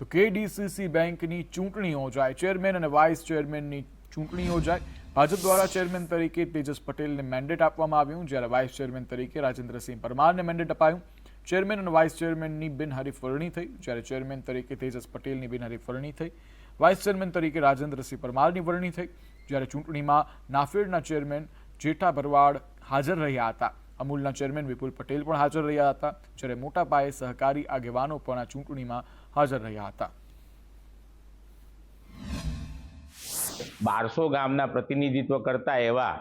તો કેડીસીસી બેંકની ચૂંટણી યોજાય ચેરમેન અને વાઇસ ચેરમેનની ચૂંટણી યોજાય ભાજપ દ્વારા ચેરમેન તરીકે તેજસ પટેલને મેન્ડેટ આપવામાં આવ્યું, જ્યારે વાઇસ ચેરમેન તરીકે રાજેન્દ્રસિંહ પરમારને મેન્ડેટ અપાયું. ચેરમેન અને વાઇસ ચેરમેનની બિનહરીફ વરણી થઈ, જ્યારે ચેરમેન તરીકે તેજસ પટેલની બિનહરીફ વરણી થઈ. વાઇસ ચેરમેન તરીકે રાજેન્દ્રસિંહ પરમારની વરણી થઈ, જ્યારે ચૂંટણીમાં નાફેડના ચેરમેન જેઠા ભરવાડ હાજર રહ્યા હતા. અમૂલના ચેરમેન વિપુલ પટેલ પણ હાજર રહ્યા હતા. જ્યારે મોટા પાયે સહકારી આગેવાનો પણ આ ચૂંટણીમાં હાજર રહ્યા હતા. બારસો ગામના પ્રતિનિધિત્વ કરતા એવા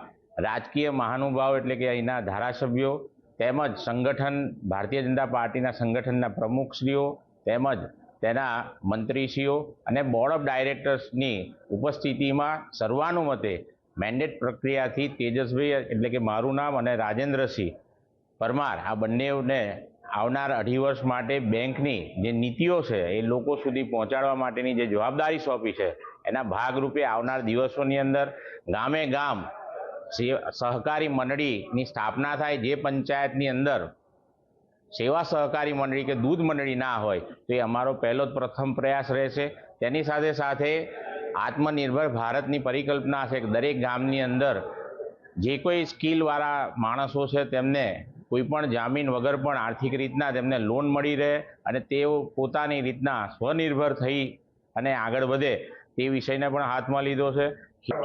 રાજકીય મહાનુભાવ એટલે કે અહીંના ધારાસભ્યો તેમજ સંગઠન, ભારતીય જનતા પાર્ટીના સંગઠનના પ્રમુખશ્રીઓ તેમજ તેના મંત્રીશ્રીઓ અને બોર્ડ ઓફ ડાયરેક્ટર્સની ઉપસ્થિતિમાં સર્વાનુમતે મેન્ડેટ પ્રક્રિયાથી તેજસભાઈ એટલે કે મારું નામ અને રાજેન્દ્રસિંહ પરમાર, આ બંનેને આવનાર અઢી વર્ષ માટે બેંકની જે નીતિઓ છે, એ લોકો સુધી પહોંચાડવા માટેની જે જવાબદારી સોંપી છે, એના ભાગરૂપે આવનાર દિવસોની અંદર ગામે ગામ સહકારી મંડળીની સ્થાપના થાય, જે પંચાયતની અંદર સેવા સહકારી મંડળી કે દૂધ મંડળી ના હોય, તો એ અમારો પહેલો જ પ્રથમ પ્રયાસ રહેશે. તેની સાથે સાથે આત્મનિર્ભર ભારતની પરિકલ્પના છે કે દરેક ગામની અંદર જે કોઈ સ્કિલવાળા માણસો છે, તેમને કોઈ પણ જામીન વગર પણ આર્થિક રીતના તેમને લોન મળી રહે અને તેઓ પોતાની રીતના સ્વનિર્ભર થઈ અને આગળ વધે તે વિષયને પણ હાથમાં લીધો છે.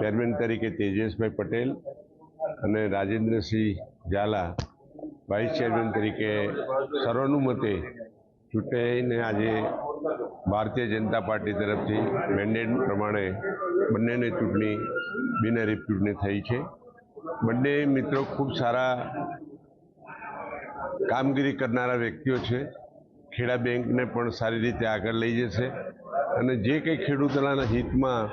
ચેરમેન તરીકે તેજસભાઈ પટેલ અને રાજેન્દ્રસિંહ ઝાલા વાઇસ ચેરમેન તરીકે સર્વાનુમતે ચૂંટાઈને આજે ભારતીય જનતા પાર્ટી તરફથી મેન્ડેટ પ્રમાણે બંનેને ચૂંટણી, બિનહરીફ ચૂંટણી થઈ છે. બંને મિત્રો ખૂબ સારા કામગીરી કરનારા વ્યક્તિઓ છે. ખેડા બેંકને પણ સારી રીતે આગળ લઈ જશે. અને જે કંઈ ખેડૂતોના હિતમાં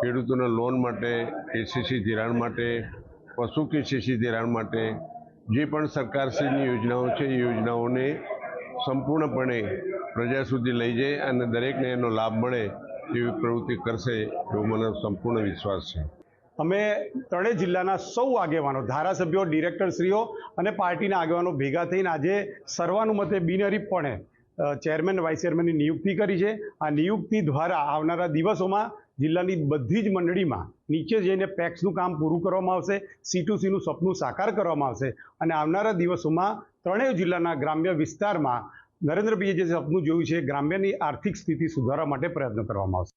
ખેડૂતોના લોન માટે કેસીસી ધિરાણ માટે, પશુ કેસીસી ધિરાણ માટે જે પણ સરકારશ્રીની યોજનાઓ છે, એ યોજનાઓને સંપૂર્ણપણે પ્રજા સુધી લઈ જાય અને દરેકને એનો લાભ મળે એવી પ્રવૃત્તિ કરશે એવો મને સંપૂર્ણ વિશ્વાસ છે. અમે ત્રણેય જિલ્લાના સૌ આગેવાનો, ધારાસભ્યો, ડિરેક્ટરશ્રીઓ અને પાર્ટીના આગેવાનો ભેગા થઈને આજે સર્વાનુમતે બિનહરીફપણે ચેરમેન, વાઇસ ચેરમેનની નિયુક્તિ કરી છે. આ નિયુક્તિ દ્વારા આવનારા દિવસોમાં જિલ્લાની બધી જ મંડળીમાં નીચે જઈને પેક્સનું કામ પૂરું કરવામાં આવશે, સી ટુ સીનું સપનું સાકાર કરવામાં આવશે અને આવનારા દિવસોમાં ત્રણેય જિલ્લાના ગ્રામ્ય વિસ્તારમાં નરેન્દ્રભાઈએ જે સપનું જોયું છે, ગ્રામ્યની આર્થિક સ્થિતિ સુધારવા માટે પ્રયત્ન કરવામાં આવશે.